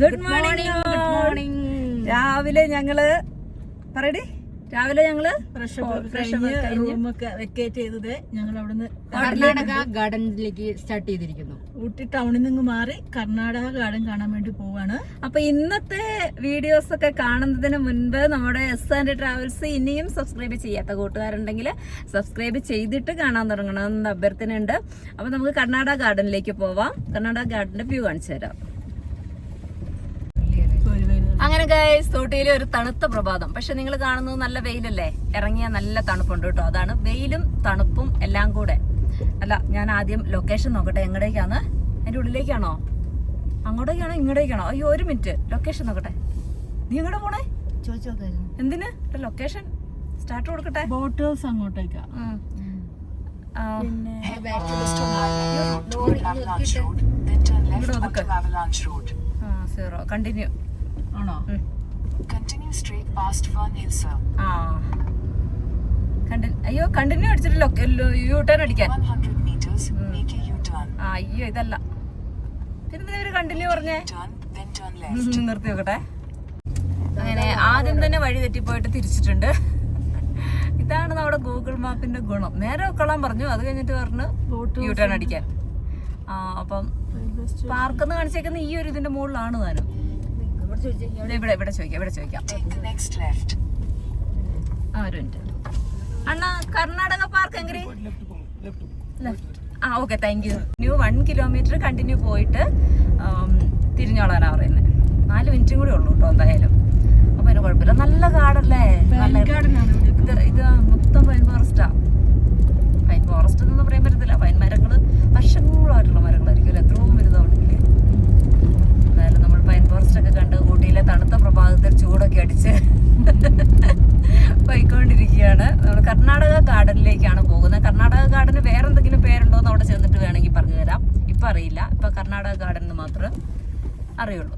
Good morning good morning രാവിലെ ഞങ്ങൾ പറയടി. രാവിലെ ഞങ്ങൾ റൂമൊക്കെ വെക്കേറ്റ് ചെയ്തത് ഞങ്ങൾ അവിടുന്ന് കർണാടക ഗാർഡനിലേക്ക് സ്റ്റാർട്ട് ചെയ്തിരിക്കുന്നു. ഊട്ടി ടൗണിൽ നിന്ന് മാറി കർണാടക ഗാർഡൻ കാണാൻ വേണ്ടി പോവാണ്. അപ്പൊ ഇന്നത്തെ വീഡിയോസ് ഒക്കെ കാണുന്നതിന് മുൻപ് നമ്മുടെ എസ് ആൻഡ് ട്രാവൽസ് ഇനിയും സബ്സ്ക്രൈബ് ചെയ്യാത്ത കൂട്ടുകാരുണ്ടെങ്കിൽ സബ്സ്ക്രൈബ് ചെയ്തിട്ട് കാണാൻ തുടങ്ങണമെന്ന് അഭ്യർത്ഥനയുണ്ട്. അപ്പൊ നമുക്ക് കർണാടക ഗാർഡനിലേക്ക് പോവാം. കർണാടക ഗാർഡന്റെ വ്യൂ കാണിച്ചു തരാം. അങ്ങനെ ഗൈസ് തോട്ടിയിലെ ഒരു തണുത്ത പ്രഭാതം. പക്ഷെ നിങ്ങൾ കാണുന്നത് നല്ല വെയിലല്ലേ? ഇറങ്ങിയ നല്ല തണുപ്പുണ്ട് കേട്ടോ. അതാണ് വെയിലും തണുപ്പും എല്ലാം കൂടെ. അല്ല ഞാൻ ആദ്യം ലൊക്കേഷൻ നോക്കട്ടെ. എങ്ങടേക്കാണ്? അതിന്റെ ഉള്ളിലേക്കാണോ? അങ്ങോട്ടേക്കാണോ? ഇങ്ങോട്ടേക്കാണോ അയ്യോ ഒരു മിനിറ്റ് ലൊക്കേഷൻ നോക്കട്ടെ. നീ എങ്ങോട്ട് പോണേ? എന്തിന്? ലൊക്കേഷൻ സ്റ്റാർട്ട് കൊടുക്കട്ടെ. ബോട്ട് ഹൗസ് അങ്ങോട്ടേക്കാ പിന്നെ സീറോ കണ്ടിന്യൂ ആണോ? Continue straight past one Hill, sir. ആ. കണ്ടി അയ്യോ കണ്ടിന്യൂ അടിച്ചിട്ട് യൂ ടേൺ അടിക്കാൻ. 100 മീറ്റേഴ്സ് make a U-turn. അയ്യോ ഇതല്ല. പിന്നെ ഒരു കണ്ടിന്യൂ പറഞ്ഞേ? Turn, then turn left. ഉം, നിർത്തി നോക്കട്ടെ. അങ്ങനെ ആദ്യം തന്നെ വഴി തെറ്റിപ്പോയിട്ട് തിരിച്ചിട്ടുണ്ട്. ഇതാണ് നമ്മുടെ ഗൂഗിൾ മാപ്പിന്റെ ഗുണം. നേരെ കൊള്ളാൻ പറഞ്ഞു. അത് കഴിഞ്ഞിട്ട് പറഞ്ഞു യൂ ടേൺ അടിക്കാൻ. ആ അപ്പം പാർക്കെന്ന് കാണിച്ചേക്കുന്ന ഈ ഒരു ഇതിന്റെ മുകളിലാണ് താനും ഇവിടെ ഇവിടെ ചോദിക്കാം ഇവിടെ ചോദിക്കാം. ആ ഒരു മിനിറ്റ് അണ്ണ കർണാടക പാർക്ക് എങ്ങനെ. ആ okay thank you new one kilometre continue പോയിട്ട് തിരിഞ്ഞോളാനാ പറയുന്നത് നാല് മിനിറ്റും കൂടി ഉള്ളൂ കേട്ടോ എന്തായാലും. അപ്പൊ അതിന് കുഴപ്പമില്ല. നല്ല കാടല്ലേ നല്ല ഇത് ഇത് മൊത്തം പൈൻ ഫോറസ്റ്റാ പൈൻ ഫോറസ്റ്റ് എന്നൊന്നും പറയാൻ പറ്റത്തില്ല പൈൻ മരങ്ങൾ വർഷങ്ങളായിട്ടുള്ള മരങ്ങളായിരിക്കും എത്രയോ വലുതാവണമെങ്കിൽ എന്തായാലും നമ്മൾ പൈൻ ഫോറസ്റ്റ് ഒക്കെ കണ്ട് ഊട്ടിയിലെ തണുത്ത പ്രഭാതത്തിൽ ചൂടൊക്കെ അടിച്ച് പോയിക്കൊണ്ടിരിക്കുകയാണ് നമ്മൾ കർണാടക ഗാർഡനിലേക്കാണ് പോകുന്നത് കർണാടക ഗാർഡന് വേറെ എന്തെങ്കിലും പേരുണ്ടോ എന്ന് അവിടെ ചെന്നിട്ട് വേണമെങ്കിൽ പറഞ്ഞു തരാം ഇപ്പം അറിയില്ല ഇപ്പം കർണാടക ഗാർഡൻ എന്ന് മാത്രമേ അറിയുള്ളൂ.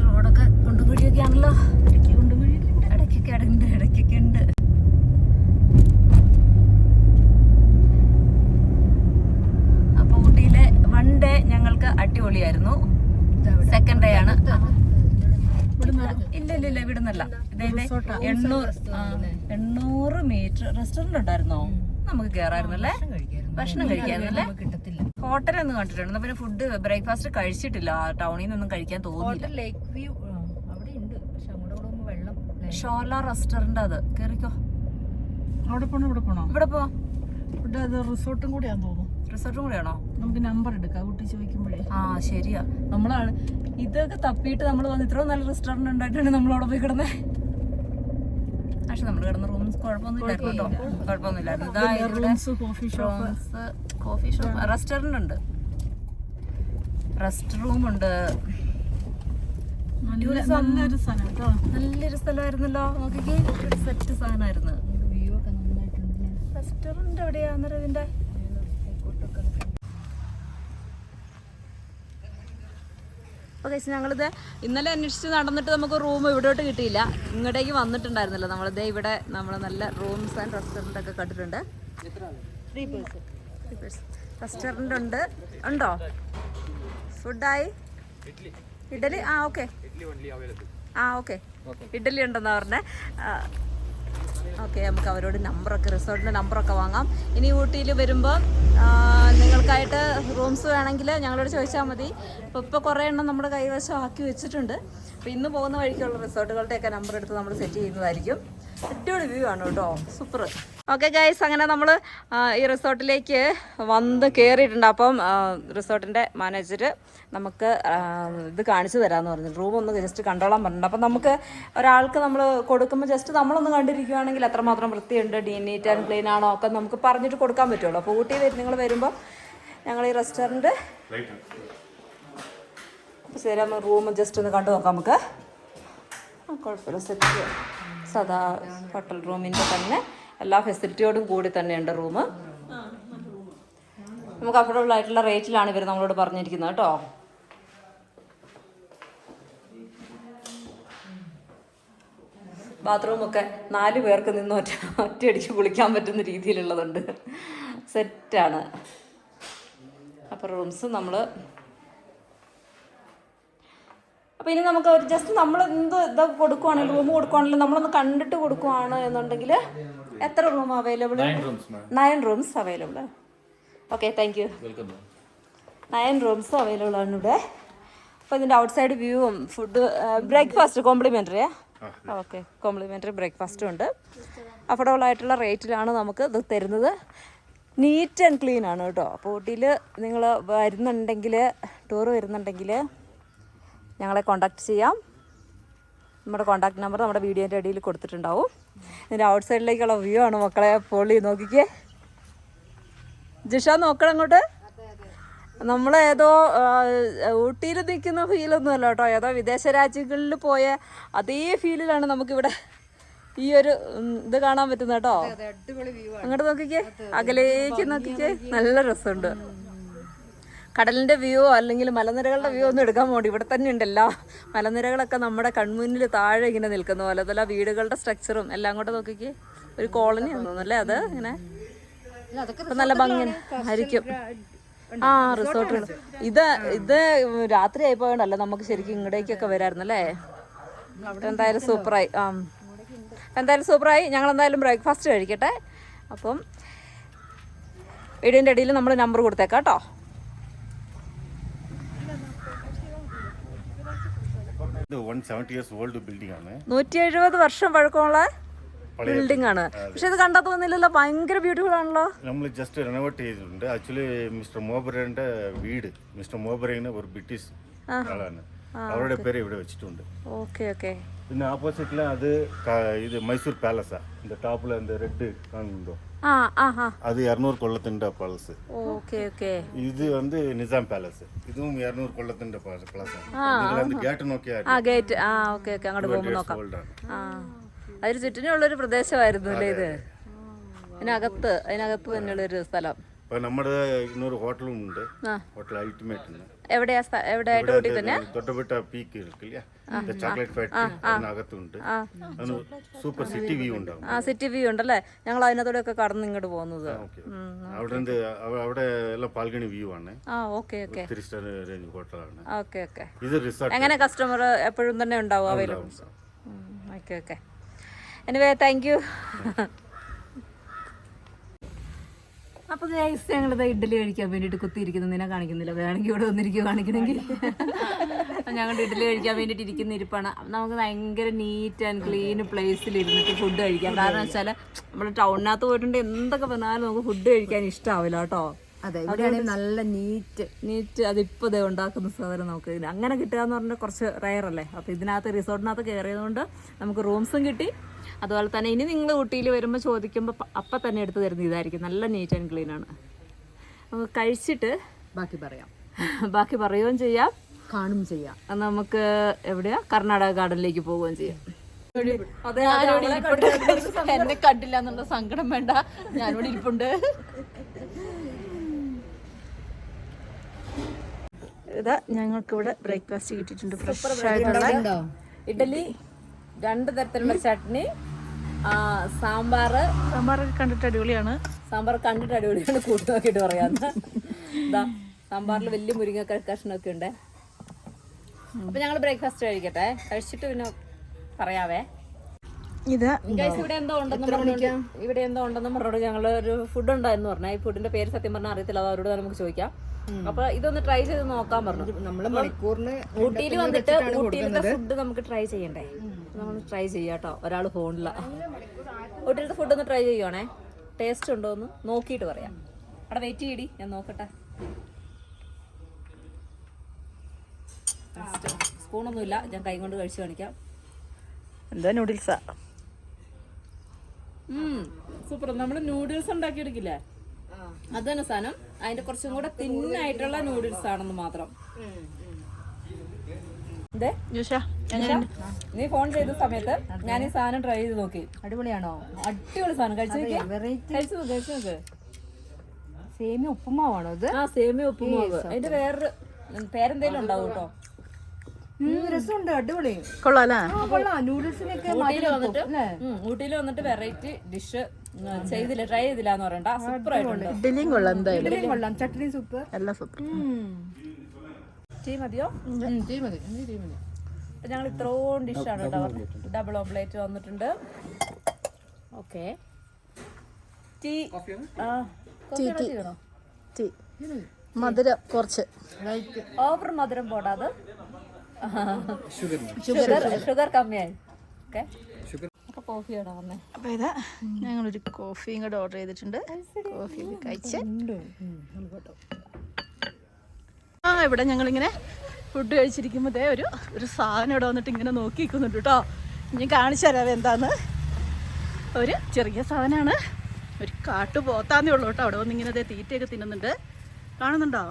റോഡൊക്കെ കുണ്ടുകുഴിയൊക്കെ ആണല്ലോ ഇടയ്ക്ക് കുണ്ടുകുഴിയൊക്കെ ഉണ്ട്. ഇടയ്ക്കൊക്കെ ഉണ്ട് ഇടയ്ക്കൊക്കെ ഉണ്ട്. അപ്പൊ ഊട്ടിയിലെ വൺ ഡേ ഞങ്ങൾക്ക് അടിപൊളിയായിരുന്നു. സെക്കൻഡ് ഡേ ആണ്. ഇല്ല ഇല്ല ഇല്ല ഇവിടുന്നല്ല എണ്ണൂറ് എണ്ണൂറ് മീറ്റർ റെസ്റ്റോറന്റ് ഉണ്ടായിരുന്നോ? നമുക്ക് കേറായിരുന്നല്ലേ? ഭക്ഷണം കഴിക്കായിരുന്നല്ലേ ഹോട്ടലൊന്നും കണ്ടിട്ടുണ്ട്. എന്നാ പിന്നെ ഫുഡ് ബ്രേക്ക്ഫാസ്റ്റ് കഴിച്ചിട്ടില്ല. ടൗണിൽ നിന്നൊന്നും കഴിക്കാൻ തോന്നിയില്ല. ലേക്ക് വ്യൂ അവിടെ ഉണ്ട്. പക്ഷെ അങ്ങോട്ട് കൂടെ വെള്ളം ഷോല റെസ്റ്റോറന്റ് അത്. കേറിക്കോ. അവിടെ പോണോ? ഇവിടെ പോണോ? ഇവിടെ പോ. ഇവിടെ അത് റിസോർട്ടും കൂടിയാന്ന് തോന്നുന്നു. റിസോർട്ടും കൂടിയാണോ? നമുക്ക് നമ്പർ എടുക്കാം. ഊട്ടി ചോദിക്കുമ്പോഴേ. ആ ശരിയാ. നമ്മളാണ് ഇതൊക്കെ തപ്പിയിട്ട് നമ്മൾ വന്ന് ഇത്രയും നല്ല റെസ്റ്റോറന്റ് ഉണ്ടായിട്ടാണ് നമ്മൾ അവിടെ പോയി കിടന്നേ. പക്ഷെ നമ്മൾ കിടന്ന റൂംസ് കുഴപ്പമൊന്നുമില്ലായിരുന്നു കേട്ടോ. കുഴപ്പമൊന്നുമില്ലായിരുന്നു. ഇതാ rooms coffee shop coffee shop ഉണ്ട്. റെസ്റ്റ് റൂം ഉണ്ട്. നല്ലൊരു സ്ഥലമായിരുന്നല്ലോ. നോക്കിക്കേ. ഒരു സെറ്റ് സാധനമായിരുന്നു. വ്യൂ ഒക്കെ നന്നായിട്ടുണ്ട്. ഇതിന്റെ ഓക്കെ ഞങ്ങളിത് ഇന്നലെ അന്വേഷിച്ച് നടന്നിട്ട് നമുക്ക് റൂം ഇവിടോട്ട് കിട്ടിയില്ല. ഇങ്ങോട്ടേക്ക് വന്നിട്ടുണ്ടായിരുന്നല്ലോ നമ്മളിത് ഇവിടെ നമ്മൾ നല്ല റൂംസ് ആൻഡ് റെസ്റ്റോറന്റ് ഒക്കെ കണ്ടിട്ടുണ്ട്. ത്രീ റെസ്റ്റോറന്റ് ഉണ്ട്. ഉണ്ടോ? ഫുഡായി ഇഡലി. ആ ഓക്കെ ആ ഓക്കെ ഇഡലി ഉണ്ടെന്നാ പറഞ്ഞേ. ഓക്കെ നമുക്ക് അവരോട് നമ്പറൊക്കെ റിസോർട്ടിന്റെ നമ്പറൊക്കെ വാങ്ങാം. ഇനി ഊട്ടിയിൽ വരുമ്പോൾ നിങ്ങൾക്കായിട്ട് റൂംസ് വേണമെങ്കിൽ ഞങ്ങളോട് ചോദിച്ചാൽ മതി. ഇപ്പോൾ ഇപ്പോൾ കുറേ എണ്ണം നമ്മുടെ കൈവശം ആക്കി വെച്ചിട്ടുണ്ട്. അപ്പോൾ ഇന്ന് പോകുന്ന വഴിക്കുള്ള റിസോർട്ടുകളുടെ റിസോർട്ടുകളുടെയൊക്കെ നമ്പർ എടുത്ത് നമ്മൾ സെറ്റ് ചെയ്യുന്നതായിരിക്കും. അടിപൊളി വ്യൂ ആണ് കേട്ടോ. സൂപ്പർ ഓക്കെ ഗൈസ് അങ്ങനെ നമ്മൾ ഈ റിസോർട്ടിലേക്ക് വന്ന് കയറിയിട്ടുണ്ട് അപ്പം റിസോർട്ടിന്റെ മാനേജർ നമുക്ക് ഇത് കാണിച്ചു തരാമെന്ന് പറഞ്ഞു. റൂം ഒന്ന് ജസ്റ്റ് കണ്ടോളാൻ പറഞ്ഞിട്ടുണ്ട്. അപ്പം നമുക്ക് ഒരാൾക്ക് നമ്മൾ കൊടുക്കുമ്പോൾ ജസ്റ്റ് നമ്മളൊന്ന് കണ്ടിരിക്കുകയാണെങ്കിൽ എത്രമാത്രം വൃത്തിയുണ്ട്. ഡീ നീറ്റ് ആൻഡ് ക്ലീൻ ആണോ? ഒക്കെ നമുക്ക് പറഞ്ഞിട്ട് കൊടുക്കാൻ പറ്റുള്ളൂ. അപ്പോൾ ഊട്ടി നിങ്ങൾ വരുമ്പോൾ ഞങ്ങൾ ഈ റെസ്റ്റോറന്റ് ശരി നമ്മൾ റൂം ജസ്റ്റ് ഒന്ന് കണ്ടു നോക്കാം നമുക്ക്. കുഴപ്പമില്ല. സെറ്റ് സദാ ഹോട്ടൽ റൂമിന്റെ തന്നെ എല്ലാ ഫെസിലിറ്റിയോടും കൂടി തന്നെയുണ്ട് റൂം നമുക്ക് അഫോർഡബിൾ ആയിട്ടുള്ള റേറ്റിലാണ് ഇവർ നമ്മളോട് പറഞ്ഞിരിക്കുന്നത് കേട്ടോ. ബാത്റൂമൊക്കെ നാല് പേർക്ക് നിന്ന് ഒറ്റ ഒറ്റയടിച്ച് കുളിക്കാൻ പറ്റുന്ന രീതിയിലുള്ളതുണ്ട്. സെറ്റാണ് അപ്പോൾ റൂംസ് നമ്മൾ അപ്പോൾ ഇനി നമുക്ക് ഒരു ജസ്റ്റ് നമ്മൾ എന്ത് ഇത് കൊടുക്കുവാണെങ്കിൽ റൂം കൊടുക്കുവാണെങ്കിൽ നമ്മളൊന്ന് കണ്ടിട്ട് കൊടുക്കുവാണ് എന്നുണ്ടെങ്കിൽ എത്ര room available nine rooms available okay thank you nine rooms available ആണ് ഇവിടെ. അപ്പോൾ ഇതിന്റെ ഔട്ട്സൈഡ് വ്യൂവും ഫുഡ് ബ്രേക്ക്ഫാസ്റ്റ് കോംപ്ലിമെന്ററിയാ ഓക്കെ കോംപ്ലിമെന്ററി ബ്രേക്ക്ഫാസ്റ്റും ഉണ്ട്. അഫോർഡബിൾ ആയിട്ടുള്ള റേറ്റിലാണ് നമുക്ക് ഇത് തരുന്നത്. നീറ്റ് ആൻഡ് ക്ലീൻ ആണ് കേട്ടോ. അപ്പോൾ ഊട്ടിയിൽ നിങ്ങൾ വരുന്നുണ്ടെങ്കിൽ ടൂർ വരുന്നുണ്ടെങ്കിൽ ഞങ്ങളെ കോണ്ടാക്ട് ചെയ്യാം. നമ്മുടെ കോണ്ടാക്ട് നമ്പർ നമ്മുടെ വീഡിയോന്റെ അടിയിൽ കൊടുത്തിട്ടുണ്ടാവും. ഇതിന്റെ ഔട്ട് സൈഡിലേക്കുള്ള വ്യൂ ആണ് മക്കളെ. പൊളി നോക്കിക്കേ. ജിഷ നോക്കണം അങ്ങോട്ട്. നമ്മൾ നമ്മളേതോ ഊട്ടിയിൽ നിൽക്കുന്ന ഫീലൊന്നുമല്ല കേട്ടോ. ഏതോ വിദേശ രാജ്യങ്ങളിൽ പോയ അതേ ഫീലിലാണ് നമുക്കിവിടെ ഈ ഒരു ഇത് കാണാൻ പറ്റുന്ന കേട്ടോ. അങ്ങോട്ട് നോക്കിക്കേ. അകലേക്ക് നോക്കിക്കേ. നല്ല രസമുണ്ട്. കടലിന്റെ വ്യൂ അല്ലെങ്കിൽ മലനിരകളുടെ വ്യൂ ഒന്നും എടുക്കാൻ പോകണ്ട. ഇവിടെ തന്നെ ഉണ്ടല്ലോ. മലനിരകളൊക്കെ നമ്മുടെ കൺമുന്നിൽ താഴെ ഇങ്ങനെ നിൽക്കുന്ന പോലെ. അതുപോലെ വീടുകളുടെ സ്ട്രക്ചറും എല്ലാം കൂടെ നോക്കിക്ക്. ഒരു കോളനി തോന്നുന്നല്ലേ അത്? ഇങ്ങനെ. നല്ല ഭംഗി ആയിരിക്കും. ആ റിസോർട്ടുകൾ ഇത് ഇത് രാത്രി ആയി ആയിപ്പോയണ്ടല്ലോ നമുക്ക് ശരിക്കും ഇങ്ങടേക്കൊക്കെ വരായിരുന്നു അല്ലേ? എന്തായാലും സൂപ്പറായി ആ എന്തായാലും സൂപ്പറായി ഞങ്ങൾ എന്തായാലും ബ്രേക്ക്ഫാസ്റ്റ് കഴിക്കട്ടെ. അപ്പം വീടിന്റെ ഇടയിൽ നമ്മൾ നമ്പർ കൊടുത്തേക്കാം കേട്ടോ. ഇത് one seventy years old building ആണ്. നൂറ്റി എഴുപത് വർഷം പഴക്കമുള്ള ബിൽഡിംഗ് ആണ്. പക്ഷെ ഇത് കണ്ടാ തോന്നില്ലല്ലോ ഭയങ്കര ബ്യൂട്ടിഫുൾ ആണല്ലോ. നമ്മൾ ജസ്റ്റ് റെനോവേറ്റ് ചെയ്തിട്ടുണ്ട്. ആക്ച്വലി മിസ്റ്റർ മോബറേന്റെ വീട് മിസ്റ്റർ മോബറേന്ന് ഒരു ബ്രിട്ടീഷ് ആളാണ്. അവരുടെ പേര് ഇവിടെ വെച്ചിട്ടുണ്ട് ഓക്കെ ഓക്കെ പിന്നെ ആപ്പോസിറ്റില് അത് ക- ഇത് മൈസൂർ പാലസാ இந்த டாப்ல இந்த ரெட் കാണുന്നുണ്ടോ ആ ആ ആ അത് ഇരുന്നൂറ് കൊല്ലത്തിന്റെ പാലസ് ഓക്കെ ഓക്കെ ഇത് வந்து നിസാം പാലസ് ഇതും ഇരുന്നൂറ് കൊല്ലത്തിന്റെ പാലസ് ആണ് നിങ്ങൾ ഗേറ്റ് നോക്കിയാൽ ആ ഗേറ്റ് ആ ഓക്കെ ഓക്കെ അങ്ങോട്ട് പോകുമ്പോൾ നോക്കാം ഓൾഡ് ആണ് ആ അതിന് ചുറ്റിനുള്ളൊരു പ്രദേശമായിരുന്നു അല്ലേ ഇത് അതിനകത്ത് അതിനകത്ത് തന്നെയുള്ളൊരു സ്ഥലം ഇപ്പം നമ്മുടെ ഇന്നൊരു ഹോട്ടലും ഉണ്ട് ഹോട്ടൽ അൾട്ടിമേറ്റ് ഉണ്ട് എവിടെയാ എവിടെയായിട്ട് ഊട്ടി തന്നെ? തൊട്ടപ്പെട്ട പീക്ക് ഇരിക്കില്ല ചോക്ലേറ്റ് ഫാക്ടറി അതിനകത്തുണ്ട്. സൂപ്പർ സിറ്റി വ്യൂ ഉണ്ടാവും. ആ സിറ്റി വ്യൂ ഉണ്ടല്ലേ? ഞങ്ങൾ അതിനകത്തൂടെ ഒക്കെ കടന്ന് ഇങ്ങോട്ട് പോകുന്നത്. അവിടെ അവിടെ എല്ലാം പാൽഗണി വ്യൂ ആണ്. ആ ഓക്കെ ഓക്കെ ത്രീ റേഞ്ച് ഹോട്ടലാണ്. ഓക്കെ ഓക്കെ ഇത് റിസോർട്ട് എങ്ങനെ കസ്റ്റമർ എപ്പോഴും തന്നെ ഉണ്ടാവും available okay okay anyway thank you അപ്പോൾ ഗൈസ് ഞങ്ങളിത് ഇഡ്ഡലി കഴിക്കാൻ വേണ്ടിട്ട് കുത്തിയിരിക്കുന്നു. നിന്നെ കാണിക്കുന്നില്ല. വേണമെങ്കിൽ ഇവിടെ വന്നിരിക്കുക കാണിക്കണമെങ്കിൽ. ഞങ്ങളുടെ ഇഡ്ഡലി കഴിക്കാൻ വേണ്ടിയിട്ട് ഇരിക്കുന്ന ഇരിപ്പാണ്. നമുക്ക് ഭയങ്കര നീറ്റ് ആൻഡ് ക്ലീൻ പ്ലേസിൽ ഇരുന്നിട്ട് ഫുഡ് കഴിക്കാം. കാരണം വെച്ചാൽ നമ്മൾ ടൗണിനകത്ത് പോയിട്ടുണ്ട്. എന്തൊക്കെ പറഞ്ഞാലും നമുക്ക് ഫുഡ് കഴിക്കാൻ ഇഷ്ടാവില്ല കേട്ടോ. അതെ ഇവിടെയാണെങ്കിൽ നല്ല നീറ്റ് നീറ്റ് അതിപ്പോൾ ദേ ഉണ്ടാക്കുന്ന സാധനം നമുക്ക് അങ്ങനെ കിട്ടുക എന്ന് പറഞ്ഞാൽ കുറച്ച് റയർ അല്ലേ? അപ്പോൾ ഇതിനകത്ത് റിസോർട്ടിനകത്ത് കയറിയതുകൊണ്ട് നമുക്ക് റൂംസും കിട്ടി. അതുപോലെ തന്നെ ഇനി നിങ്ങൾ ഊട്ടിയിൽ വരുമ്പോൾ ചോദിക്കുമ്പോൾ അപ്പം തന്നെ എടുത്ത് തരുന്ന ഇതായിരിക്കും. നല്ല നീറ്റ് ആൻഡ് ക്ലീൻ ആണ്. നമുക്ക് കഴിച്ചിട്ട് ബാക്കി പറയാം. ബാക്കി പറയുകയും ചെയ്യാം. കാണും ചെയ്യാം. നമുക്ക് എവിടെയാ? കർണാടക ഗാർഡനിലേക്ക് പോവുകയും ചെയ്യാം. എന്നെ കണ്ടില്ല എന്നുള്ള സങ്കടം വേണ്ട. ഞാനിവിടെ ഇരിപ്പുണ്ട്. ഇതാ ഞങ്ങൾക്ക് ഇവിടെ ബ്രേക്ക്ഫാസ്റ്റ് കിട്ടിയിട്ടുണ്ട് ഫ്രഷ് ആയിട്ടുള്ള ഇഡലി രണ്ട് തരത്തിലുള്ള ചട്നി ആ, സാമ്പാറ്. സാമ്പാറൊക്കെ കണ്ടിട്ട് അടിപൊളിയാണ്. സാമ്പാർ കണ്ടിട്ട് അടിപൊളിയാണ്. കൂട്ടി നോക്കിയിട്ട് പറയാന്ന് ഇതാ സാമ്പാറിൽ വലിയ മുരിങ്ങ കഷ്ണമൊക്കെ ഉണ്ട്. അപ്പൊ ഞങ്ങൾ ബ്രേക്ക്ഫാസ്റ്റ് കഴിക്കട്ടെ. കഴിച്ചിട്ട് പിന്നെ പറയാവേ. ഇത് ഇവിടെ എന്തോ ഉണ്ടെന്ന് പറഞ്ഞോണ്ട് ഇവിടെ എന്തോ ഉണ്ടെന്ന് പറഞ്ഞോട് ഞങ്ങൾ ഒരു ഫുഡ് ഉണ്ടായിരുന്നു പറഞ്ഞാൽ ഈ ഫുഡിന്റെ പേര് സത്യം പറഞ്ഞാൽ അറിയത്തില്ല. അത് അവരോട് നമുക്ക് ചോദിക്കാം. അപ്പൊ ഇതൊന്ന് ട്രൈ ചെയ്ത് നോക്കാൻ പറഞ്ഞു. നമ്മൾ മണിക്കൂറിന് ഊട്ടിയിൽ വന്നിട്ട് ഊട്ടിയിലത്തെ ഫുഡ് നമുക്ക് ട്രൈ ചെയ്യണ്ടേ? നമ്മൾ ട്രൈ ചെയ്യാട്ടോ. കേട്ടോ ഒരാൾ ഫോണിലാണ് ഊട്ടിയിലത്തെ ഫുഡ് ഒന്ന് ട്രൈ ചെയ്യുവാണേ. ടേസ്റ്റ് ഉണ്ടോ എന്ന് നോക്കിയിട്ട് പറയാം. അവിടെ വെയിറ്റ് ചെയ്യടി ഞാൻ നോക്കട്ടെ. സ്പൂണൊന്നുമില്ല ഞാൻ കൈ കൊണ്ട് കഴിച്ചു കാണിക്കാം. എന്താ നൂഡിൽസാ സൂപ്പർ നമ്മൾ നൂഡിൽസ് ഉണ്ടാക്കിയെടുക്കില്ലേ? അത് തന്നെ സാധനം. അതിന്റെ കുറച്ചും കൂടെ തിന്നായിട്ടുള്ള നൂഡിൽസ് ആണെന്ന് മാത്രം. എന്തേ ജോഷാ. നീ ഫോൺ ചെയ്ത സമയത്ത് ഞാൻ ഈ സാധനം ട്രൈ ചെയ്ത് നോക്കി. അടിപൊളിയാണോ? അടിപൊളി സാധനം. കഴിച്ചു കഴിച്ചു നോക്ക് കഴിച്ചു നോക്ക്. സേമിയ ഉപ്പുമാവാണോ ഇത് ആ സേമിയ ഉപ്പുമാവ്. അതിന്റെ വേറൊരു പേരെന്തേലും ഉണ്ടാവും കേട്ടോ രസമുണ്ട് അടിപൊളി. കൊള്ളാം. നൂഡിൽസിനൊക്കെ ഊട്ടിയിൽ വന്നിട്ട് വെറൈറ്റി ഡിഷ് ചെയ്തില്ല ട്രൈ ചെയ്തില്ല എന്ന് പറയണ്ട. സൂപ്പർ ആയിട്ടുണ്ട്. ഇഡ്ഡലിയും കൊള്ളാം ഇഡ്ഡലിയും കൊള്ളാം. ചട്നി സൂപ്പ് എല്ലാം സൂപ്പർ ടീ മതിയോ? ടീ മതി. ടീ മതി. ഞങ്ങൾ ഇത്രയും ഡിഷാണ് കേട്ടോ. ഡബിൾ ഓംപ്ലേറ്റ് വന്നിട്ടുണ്ട്. ഓക്കെ. Tea tea. മധുരം കുറച്ച്. ഓവർ മധുരം പോടാതെ ഷുഗർ ഷുഗർ കമ്മിയായി. ഓക്കെ. അപ്പൊ കോഫിയോടെ വന്നേ? അപ്പോൾ ഇതാ ഞങ്ങളൊരു കോഫിയും കൂടെ ഓർഡർ ചെയ്തിട്ടുണ്ട്. കോഫി കഴിച്ച്. ആ ഇവിടെ ഞങ്ങളിങ്ങനെ ഫുഡ് കഴിച്ചിരിക്കുമ്പോൾ ദേ ഒരു ഒരു സാധനം ഇവിടെ വന്നിട്ട് ഇങ്ങനെ നോക്കി നിൽക്കുന്നുണ്ട് കേട്ടോ. ഇനി കാണിച്ചു തരാം എന്താന്ന്. ഒരു ചെറിയ സാധനമാണ് ഒരു കാട്ടു പോത്താന്നേ ഉള്ളൂ കേട്ടോ. അവിടെ വന്ന് ഇങ്ങനെ തീറ്റയൊക്കെ തിന്നുന്നുണ്ട്. കാണുന്നുണ്ടോ?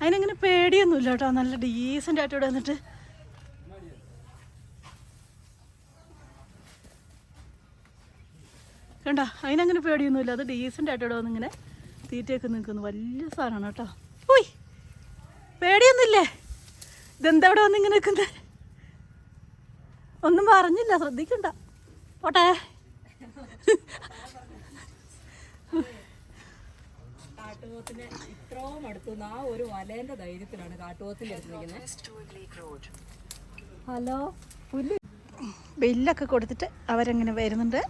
അതിനങ്ങനെ പേടിയൊന്നുമില്ല കേട്ടോ. നല്ല ഡീസന്റ് ആയിട്ട് ഇവിടെ വന്നിട്ട്. കണ്ട? അതിനങ്ങനെ പേടിയൊന്നുമില്ല. അത് ഡീസന്റ് ആയിട്ട് ഇവിടെ വന്നിങ്ങനെ തീറ്റയൊക്കെ നിൽക്കുന്നു. വലിയ സാധനമാണ് കേട്ടോ. ഉയ്! പേടിയൊന്നുമില്ലേ? ഇതെന്താ ഇവിടെ വന്നിങ്ങനെ നിൽക്കുന്നത് ഒന്നും പറഞ്ഞില്ല ശ്രദ്ധിക്കണ്ട. പോട്ടെ. കാട്ടുപോത്തിന് ഇത്രയും അടുത്തു ആ ഒരു വലേന്റെ ധൈര്യത്തിലാണ് കാട്ടുപോത്തിന്റെ അടുത്ത് നിൽക്കുന്നത് West Toll Lake Road. Hello? പുല്ല്. ബില്ലൊക്കെ കൊടുത്തിട്ട് അവരങ്ങനെ വരുന്നുണ്ട്.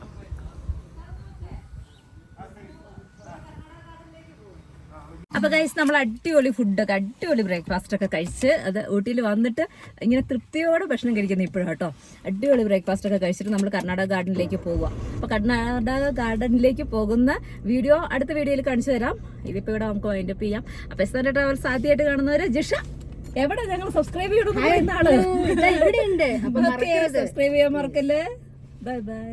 അപ്പൊ ഗൈസ് നമ്മൾ അടിപൊളി ഫുഡൊക്കെ അടിപൊളി ബ്രേക്ക്ഫാസ്റ്റ് ഒക്കെ കഴിച്ച് അത് ഊട്ടിയിൽ വന്നിട്ട് ഇങ്ങനെ തൃപ്തിയോടെ ഭക്ഷണം കഴിക്കുന്നു ഇപ്പോഴും കേട്ടോ. അടിപൊളി ബ്രേക്ക്ഫാസ്റ്റ് ഒക്കെ കഴിച്ചിട്ട് നമ്മൾ കർണാടക ഗാർഡനിലേക്ക് പോവുക. അപ്പൊ കർണാടക ഗാർഡനിലേക്ക് പോകുന്ന വീഡിയോ അടുത്ത വീഡിയോയിൽ കാണിച്ചു തരാം. ഇതിപ്പോ ഇവിടെ നമുക്ക് വൈൻഡ് അപ്പ് ചെയ്യാം. അപ്പൊ എസ് തന്നെ ട്രാവൽസ് ആദ്യമായിട്ട് കാണുന്നവര് ജിഷ എവിടെ ഞങ്ങൾ സബ്സ്ക്രൈബ് ചെയ്യണമെന്ന് പറയുന്ന ആൾ? സബ്സ്ക്രൈബ് ചെയ്യാൻ മറക്കല്ലേ? Bye bye